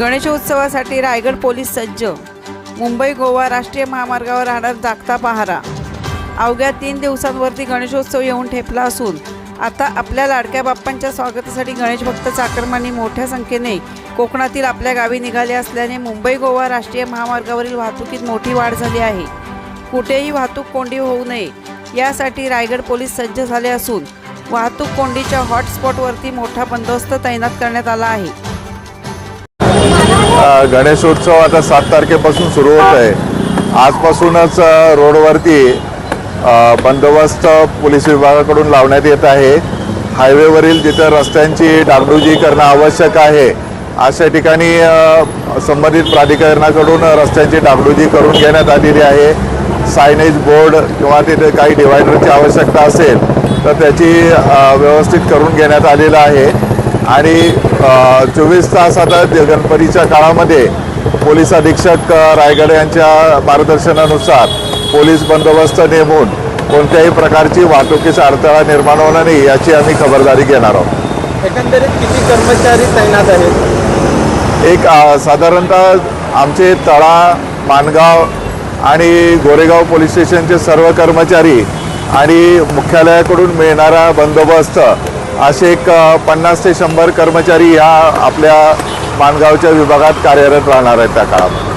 गणेशोत्सवासाठी रायगड पोलीस सज्ज. मुंबई गोवा राष्ट्रीय महामार्गावर राहणार जागता पहारा. अवघ्या तीन दिवसांवरती गणेशोत्सव येऊन ठेपला असून आता आपल्या लाडक्या बाप्पांच्या स्वागतासाठी गणेश भक्त चाकरमानी मोठ्या संख्येने कोकणातील आपल्या गावी निघाले असल्याने मुंबई गोवा राष्ट्रीय महामार्गावरील वाहतुकीत मोठी वाढ झाली आहे. कुठेही वाहतूक कोंडी होऊ नये यासाठी रायगड पोलीस सज्ज झाले असून वाहतूक कोंडीच्या हॉटस्पॉटवरती मोठा बंदोबस्त तैनात करण्यात आला आहे. गणेशोत्सव आता सात तारखेपासून सुरू होत आहे. आजपासूनच रोडवरती बंदोबस्त पोलीस विभागाकडून लावण्यात येत आहे. हायवेवरील जिथं रस्त्यांची डागडुजी करणं आवश्यक आहे अशा ठिकाणी संबंधित प्राधिकरणाकडून रस्त्यांची डागडुजी करून घेण्यात आलेली आहे. सायनेज बोर्ड किंवा तिथे काही डिव्हायडरची आवश्यकता असेल तर त्याची व्यवस्थित करून घेण्यात आलेलं आहे. आणि चोवीस तास आता गणपतीच्या काळामध्ये पोलीस अधीक्षक रायगड यांच्या मार्गदर्शनानुसार पोलीस बंदोबस्त नेमून कोणत्याही प्रकारची वाहतुकीचा अडथळा निर्माण होणार नाही याची आम्ही खबरदारी घेणार आहोत. एकंदरीत किती कर्मचारी तैनात आहेत? एक साधारणतः आमचे तळा मानगाव आणि गोरेगाव पोलीस स्टेशनचे सर्व कर्मचारी आणि मुख्यालयाकडून मिळणारा बंदोबस्त असे एक पन्नास ते शंभर कर्मचारी ह्या आपल्या माणगावच्या विभागात कार्यरत राहणार आहेत त्या काळामध्ये.